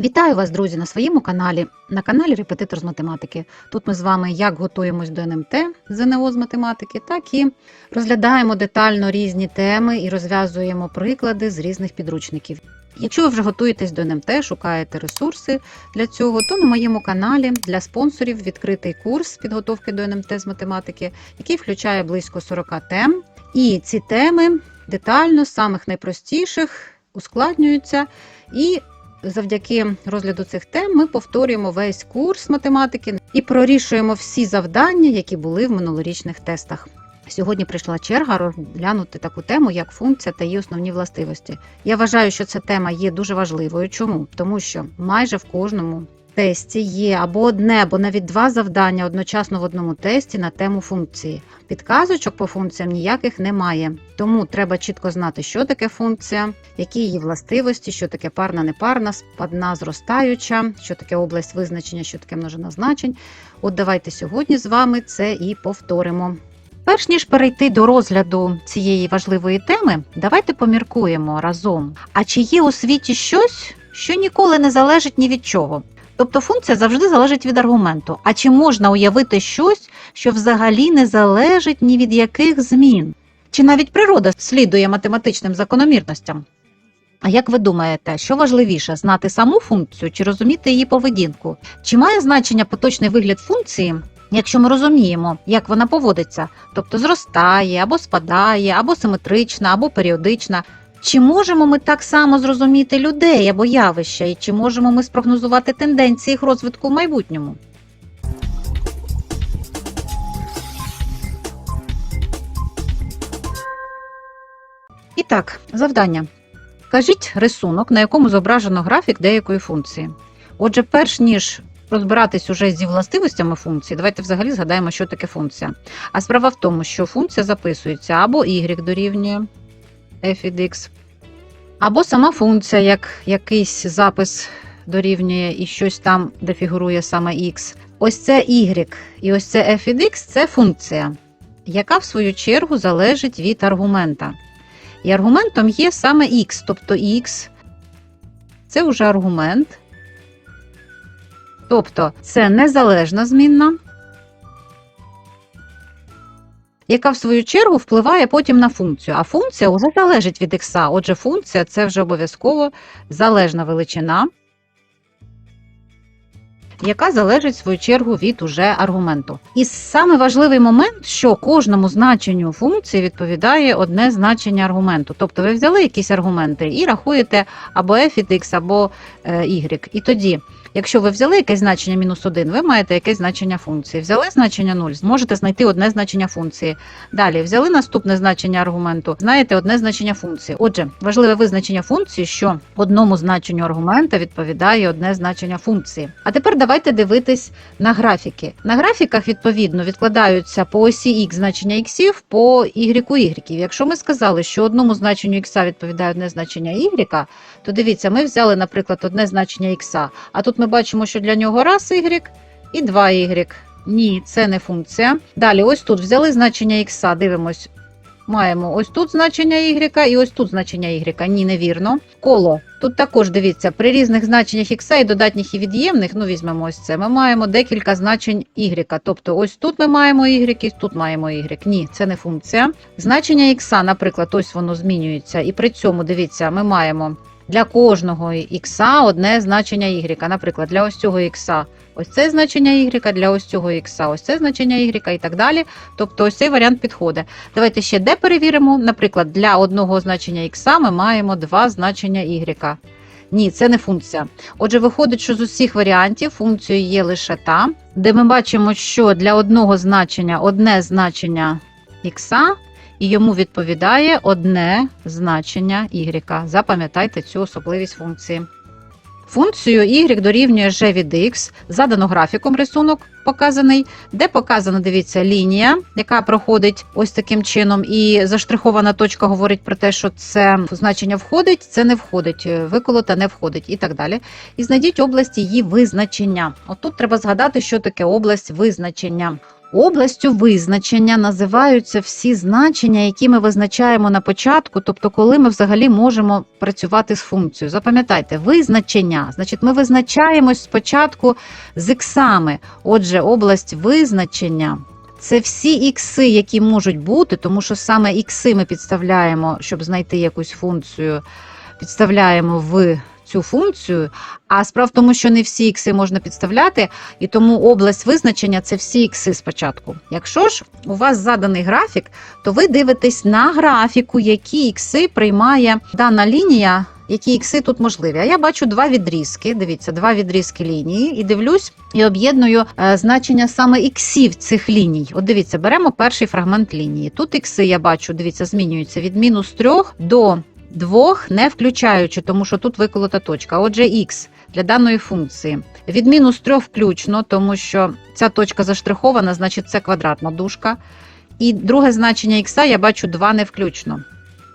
Вітаю вас, друзі, на своєму каналі, на каналі Репетитор з математики. Тут ми з вами як готуємось до НМТ ЗНО з математики, так і розглядаємо детально різні теми і розв'язуємо приклади з різних підручників. Якщо ви вже готуєтесь до НМТ, шукаєте ресурси для цього, то на моєму каналі для спонсорів відкритий курс підготовки до НМТ з математики, який включає близько 40 тем. І ці теми детально, з самих найпростіших, ускладнюються і Завдяки розгляду цих тем ми повторюємо весь курс математики і прорішуємо всі завдання, які були в минулорічних тестах. Сьогодні прийшла черга розглянути таку тему, як функція та її основні властивості. Я вважаю, що ця тема є дуже важливою. Чому? Тому що майже в кожному тесті є або одне, або навіть два завдання одночасно в одному тесті на тему функції. Підказочок по функціям ніяких немає, тому треба чітко знати, що таке функція, які її властивості, що таке парна, непарна, спадна, зростаюча, що таке область визначення, що таке множина значень. От давайте сьогодні з вами це і повторимо. Перш ніж перейти до розгляду цієї важливої теми, давайте поміркуємо разом. А чи є у світі щось, що ніколи не залежить ні від чого? Тобто функція завжди залежить від аргументу. А чи можна уявити щось, що взагалі не залежить ні від яких змін? Чи навіть природа слідує математичним закономірностям? А як ви думаєте, що важливіше знати саму функцію чи розуміти її поведінку? Чи має значення поточний вигляд функції, якщо ми розуміємо, як вона поводиться, тобто зростає або спадає, або симетрична, або періодична? Чи можемо ми так само зрозуміти людей або явища, і чи можемо ми спрогнозувати тенденції їх розвитку в майбутньому? І так, завдання. Кажіть рисунок, на якому зображено графік деякої функції. Отже, перш ніж розбиратись уже зі властивостями функції, давайте взагалі згадаємо, що таке функція. А справа в тому, що функція записується або y дорівнює f або сама функція, як якийсь запис дорівнює і щось там, де фігурує саме x. Ось це y і ось це f x це функція, яка в свою чергу залежить від аргумента. І аргументом є саме x, тобто x це вже аргумент. Тобто це незалежна змінна, яка в свою чергу впливає потім на функцію. А функція вже залежить від х. Отже, функція це вже обов'язково залежна величина, яка залежить в свою чергу від уже аргументу. І саме важливий момент, що кожному значенню функції відповідає одне значення аргументу. Тобто ви взяли якісь аргументи і рахуєте або f від x, або е, y. І тоді. Якщо ви взяли якесь значення мінус 1, ви маєте якесь значення функції. Взяли значення 0, зможете знайти одне значення функції. Далі взяли наступне значення аргументу, знаєте одне значення функції. Отже, важливе визначення функції, що одному значенню аргумента відповідає одне значення функції. А тепер давайте дивитись на графіки. На графіках, відповідно, відкладаються по осі х значення іксів, по y y. Якщо ми сказали, що одному значенню х відповідає одне значення y, то дивіться, ми взяли, наприклад, одне значення х, а тут ми бачимо, що для нього раз y і 2y. Ні, це не функція. Далі, ось тут взяли значення х, дивимось. Маємо ось тут значення y і ось тут значення y. Ні, невірно. Коло. Тут також дивіться, при різних значеннях х і додатніх і від'ємних, ну візьмемо ось це, ми маємо декілька значень y. Тобто ось тут ми маємо y і тут маємо y. Ні, це не функція. Значення х, наприклад, ось воно змінюється. І при цьому, дивіться, ми маємо для кожного х одне значення y. Наприклад, для ось цього х ось це значення y, для ось цього х ось це значення y і так далі. Тобто ось цей варіант підходить. Давайте ще де перевіримо. Наприклад, для одного значення х ми маємо два значення y. Ні, це не функція. Отже, виходить, що з усіх варіантів функцією є лише та, де ми бачимо, що для одного значення одне значення х, і йому відповідає одне значення y. Запам'ятайте цю особливість функції. Функцію y дорівнює g від x, задано графіком рисунок показаний, де показана, дивіться, лінія, яка проходить ось таким чином, і заштрихована точка говорить про те, що це значення входить, це не входить, виколота не входить і так далі. І знайдіть область її визначення. От тут треба згадати, що таке область визначення. Областю визначення називаються всі значення, які ми визначаємо на початку, тобто коли ми взагалі можемо працювати з функцією. Запам'ятайте, визначення. Значить, ми визначаємось спочатку з іксами. Отже, область визначення це всі ікси, які можуть бути, тому що саме ікси ми підставляємо, щоб знайти якусь функцію, підставляємо в цю функцію. А справа в тому, що не всі ікси можна підставляти, і тому область визначення це всі ікси спочатку. Якщо ж у вас заданий графік, то ви дивитесь на графіку, які ікси приймає дана лінія. Які ікси тут можливі? А я бачу два відрізки. Дивіться, два відрізки лінії, і дивлюсь і об'єдную е, значення саме іксів цих ліній. От дивіться, беремо перший фрагмент лінії. Тут ікси я бачу, дивіться, змінюються від мінус 3 до 2, не включаючи, тому що тут виколота точка. Отже, х для даної функції. Від мінус 3 включно, тому що ця точка заштрихована, значить це квадратна дужка. І друге значення х я бачу 2 не включно.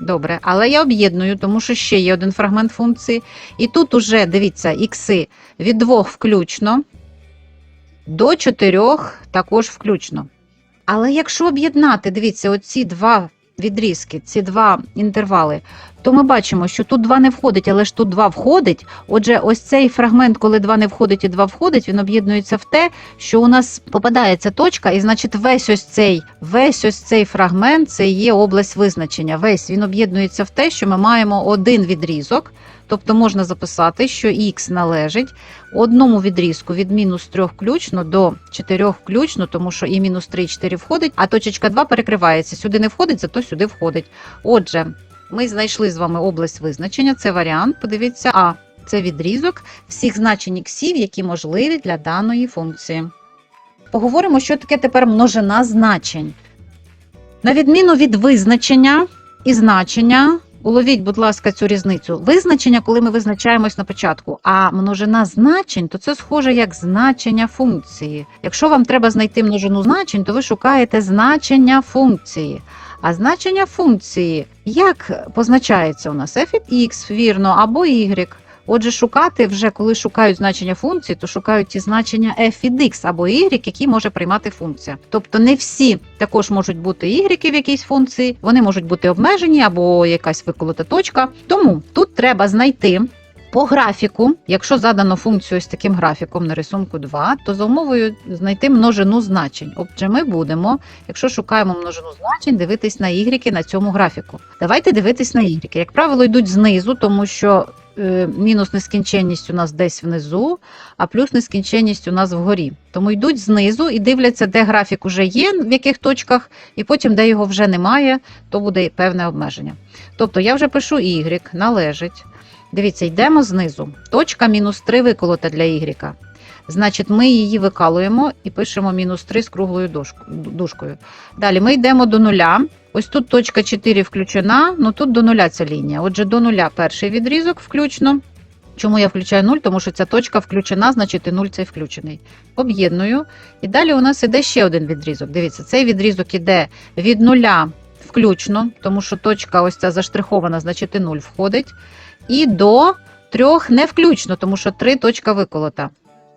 Добре, але я об'єдную, тому що ще є один фрагмент функції. І тут уже, дивіться, ікси від 2 включно до 4 також включно. Але якщо об'єднати, дивіться, оці два відрізки, ці два інтервали, то ми бачимо, що тут два не входить, але ж тут два входить. Отже, ось цей фрагмент, коли два не входить і два входить, він об'єднується в те, що у нас попадається точка, і значить весь ось цей, весь ось цей фрагмент це є область визначення. Весь він об'єднується в те, що ми маємо один відрізок. Тобто можна записати, що х належить одному відрізку від мінус 3 включно до 4 включно, тому що і мінус 3, і 4 входить, а точечка 2 перекривається. Сюди не входить, зато сюди входить. Отже, ми знайшли з вами область визначення. Це варіант. Подивіться, а це відрізок всіх значень іксів, які можливі для даної функції. Поговоримо, що таке тепер множина значень. На відміну від визначення і значення, уловіть, будь ласка, цю різницю. Визначення, коли ми визначаємось на початку, а множина значень, то це схоже як значення функції. Якщо вам треба знайти множину значень, то ви шукаєте значення функції. А значення функції як позначається у нас f від x, вірно, або y. Отже, шукати вже, коли шукають значення функції, то шукають ті значення f від x або y, які може приймати функція. Тобто не всі також можуть бути y в якійсь функції, вони можуть бути обмежені або якась виколота точка. Тому тут треба знайти. По графіку, якщо задано функцію з таким графіком на рисунку 2, то за умовою знайти множину значень. Отже, ми будемо, якщо шукаємо множину значень, дивитись на y на цьому графіку. Давайте дивитись на y. Як правило, йдуть знизу, тому що мінус нескінченність у нас десь внизу, а плюс нескінченність у нас вгорі. Тому йдуть знизу і дивляться, де графік уже є, в яких точках, і потім, де його вже немає, то буде певне обмеження. Тобто я вже пишу y, належить. Дивіться, йдемо знизу. Точка мінус 3 виколота для y. Значить, ми її викалуємо і пишемо мінус 3 з круглою дужк- дужкою. Далі ми йдемо до нуля. Ось тут точка 4 включена, ну тут до нуля ця лінія. Отже, до нуля перший відрізок включно. Чому я включаю 0? Тому що ця точка включена, значить і 0 цей включений. Об'єдную. І далі у нас іде ще один відрізок. Дивіться, цей відрізок іде від нуля включно, тому що точка ось ця заштрихована, значить і 0 входить. І до трьох не включно, тому що три точка виколота.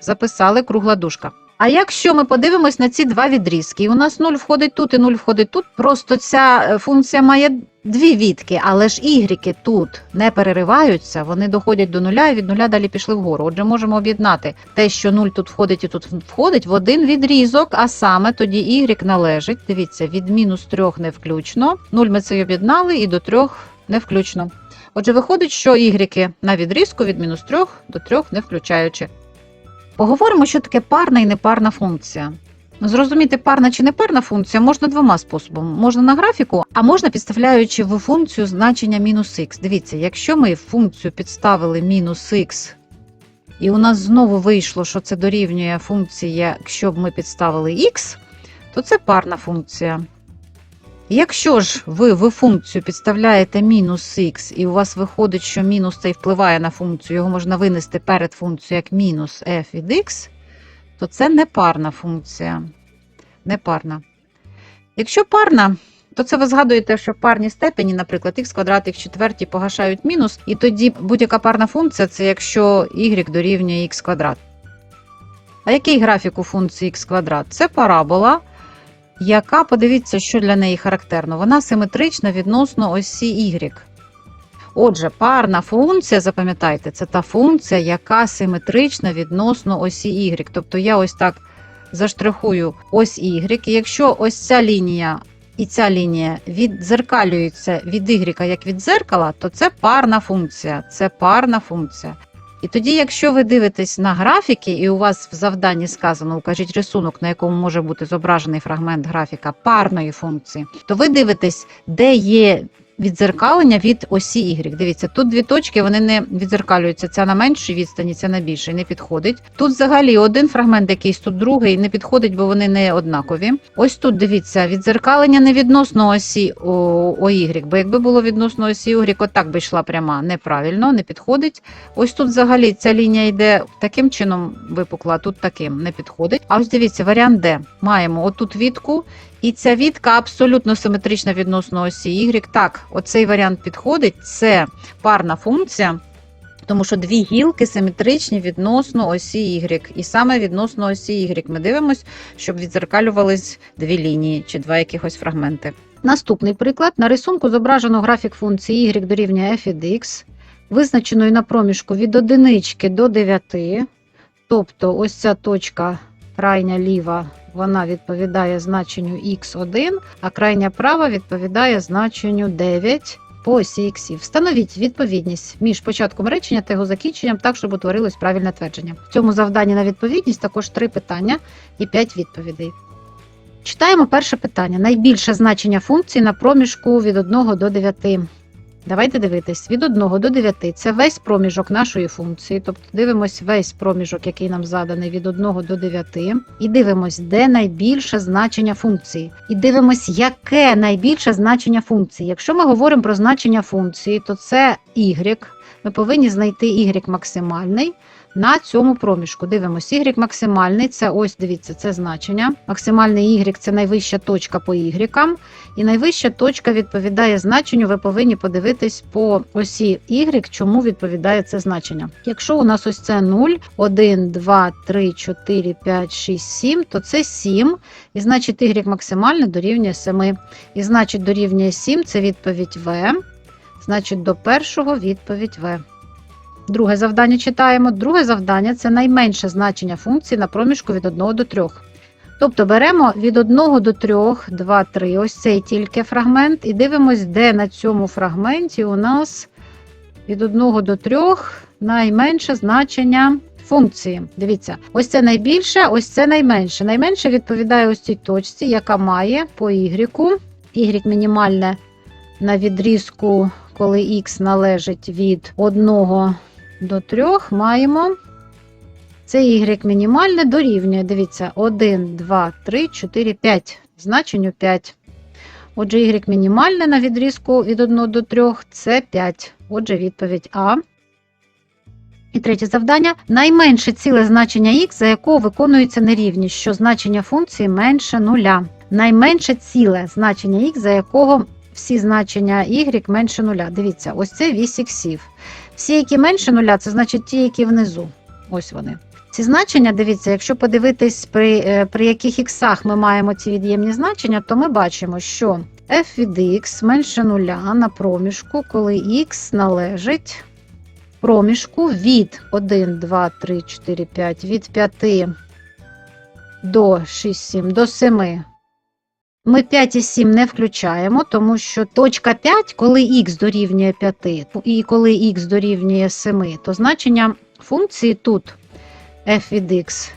Записали кругла дужка. А якщо ми подивимось на ці два відрізки, і у нас 0 входить тут і 0 входить тут, просто ця е, функція має дві відки, але ж ігріки тут не перериваються, вони доходять до нуля і від нуля далі пішли вгору. Отже, можемо об'єднати те, що 0 тут входить і тут входить, в один відрізок, а саме тоді y належить, дивіться, від мінус 3 не включно, 0 ми це об'єднали і до 3 не включно. Отже, виходить, що ігріки на відрізку від мінус 3 до 3 не включаючи. Поговоримо, що таке парна і непарна функція. Зрозуміти, парна чи непарна функція можна двома способами. Можна на графіку, а можна підставляючи в функцію значення мінус х. Дивіться, якщо ми функцію підставили мінус х, і у нас знову вийшло, що це дорівнює функція, якщо б ми підставили х, то це парна функція. Якщо ж ви в функцію підставляєте мінус х, і у вас виходить, що мінус цей впливає на функцію, його можна винести перед функцією як мінус f від x, то це непарна функція. Непарна. Якщо парна, то це ви згадуєте, що в парній степені, наприклад, х квадрат, х четверті погашають мінус, і тоді будь-яка парна функція це якщо y дорівнює х квадрат. А який графік у функції х квадрат? Це парабола. Яка, подивіться, що для неї характерно. Вона симетрична відносно осі Y. Отже, парна функція, запам'ятайте, це та функція, яка симетрична відносно осі Y. Тобто я ось так заштрихую ось Y. І якщо ось ця лінія і ця лінія віддзеркалюються від Y як від дзеркала, то це парна функція. Це парна функція. І тоді, якщо ви дивитесь на графіки, і у вас в завданні сказано, укажіть рисунок, на якому може бути зображений фрагмент графіка парної функції, то ви дивитесь, де є відзеркалення від осі Y. Дивіться, тут дві точки вони не відзеркалюються. Ця на меншій відстані, ця на більшій, не підходить. Тут взагалі один фрагмент, якийсь тут другий, не підходить, бо вони не однакові. Ось тут дивіться, відзеркалення не відносно осі ОY, бо якби було відносно осі Y, отак би йшла пряма. Неправильно, не підходить. Ось тут взагалі ця лінія йде таким чином випукла, тут таким не підходить. А ось дивіться, варіант Д. Маємо отут відку, і ця відка абсолютно симетрична відносно осі Y. Так, оцей варіант підходить. Це парна функція, тому що дві гілки симетричні відносно осі Y. І саме відносно осі Y ми дивимося, щоб відзеркалювались дві лінії чи два якихось фрагменти. Наступний приклад. На рисунку зображено графік функції y дорівнює f від x, визначеної на проміжку від одинички до 9. Тобто ось ця точка крайня ліва вона відповідає значенню x1, а крайня права відповідає значенню 9 по осі іксів. Встановіть відповідність між початком речення та його закінченням так, щоб утворилось правильне твердження. В цьому завданні на відповідність також три питання і п'ять відповідей. Читаємо перше питання. Найбільше значення функції на проміжку від 1 до 9. Давайте дивитись, від 1 до 9 це весь проміжок нашої функції, тобто дивимось весь проміжок, який нам заданий від 1 до 9, і дивимось, де найбільше значення функції. І дивимось, яке найбільше значення функції. Якщо ми говоримо про значення функції, то це y. Ми повинні знайти y максимальний на цьому проміжку. Дивимось, y максимальний це ось дивіться, це значення. Максимальний y це найвища точка по y. І найвища точка відповідає значенню. Ви повинні подивитись по осі y, чому відповідає це значення. Якщо у нас ось це 0, 1, 2, 3, 4, 5, 6, 7, то це 7. І значить y максимальне дорівнює 7. І значить дорівнює 7 це відповідь В. Значить, до першого відповідь В. Друге завдання читаємо. Друге завдання це найменше значення функції на проміжку від 1 до 3. Тобто беремо від 1 до 3, 2, 3, ось цей тільки фрагмент, і дивимось, де на цьому фрагменті у нас від 1 до 3 найменше значення функції. Дивіться, ось це найбільше, ось це найменше. Найменше відповідає ось цій точці, яка має по y. Y мінімальне на відрізку, коли х належить від 1 до 3, маємо. Це y мінімальне дорівнює. Дивіться, 1, 2, 3, 4, 5. Значенню 5. Отже, y мінімальне на відрізку від 1 до 3 це 5. Отже, відповідь А. І третє завдання. Найменше ціле значення х, за якого виконується нерівність, що значення функції менше нуля. Найменше ціле значення х, за якого всі значення y менше нуля. Дивіться, ось це вісь іксів. Всі, які менше нуля, це значить ті, які внизу. Ось вони. Ці значення, дивіться, якщо подивитись, при, е, при яких іксах ми маємо ці від'ємні значення, то ми бачимо, що f від x менше нуля на проміжку, коли x належить проміжку від 1, 2, 3, 4, 5, від 5 до 6, 7, до 7. Ми 5 і 7 не включаємо, тому що точка 5, коли х дорівнює 5 і коли х дорівнює 7, то значення функції тут f від x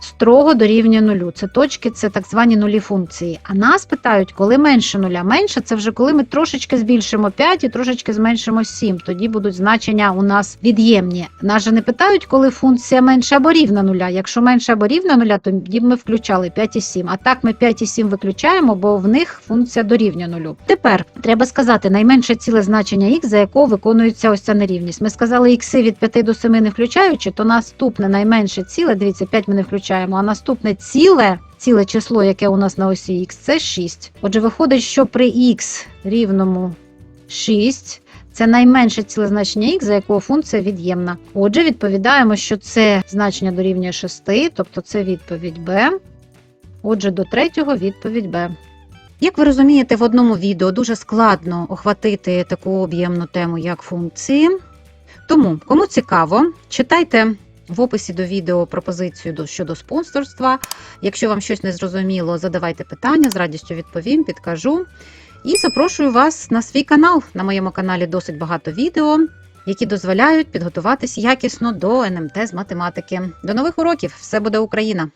строго дорівнює нулю. Це точки, це так звані нулі функції. А нас питають, коли менше нуля. Менше це вже коли ми трошечки збільшимо 5 і трошечки зменшимо 7. Тоді будуть значення у нас від'ємні. Нас же не питають, коли функція менша або рівна нуля. Якщо менше або рівна нуля, то тоді ми включали 5 і 7. А так ми 5 і 7 виключаємо, бо в них функція дорівнює нулю. Тепер треба сказати найменше ціле значення х, за якого виконується ось ця нерівність. Ми сказали ікси від 5 до 7 не включаючи, то наступне найменше ціле, дивіться, 5 ми не включаємо, а наступне ціле, ціле число, яке у нас на осі х, це 6. Отже, виходить, що при х рівному 6 це найменше ціле значення х, за якого функція від'ємна. Отже, відповідаємо, що це значення дорівнює 6, тобто це відповідь Б. Отже, до третього відповідь Б. Як ви розумієте, в одному відео дуже складно охватити таку об'ємну тему, як функції. Тому, кому цікаво, читайте в описі до відео пропозицію до- щодо спонсорства. Якщо вам щось не зрозуміло, задавайте питання, з радістю відповім, підкажу. І запрошую вас на свій канал. На моєму каналі досить багато відео, які дозволяють підготуватись якісно до НМТ з математики. До нових уроків! Все буде Україна!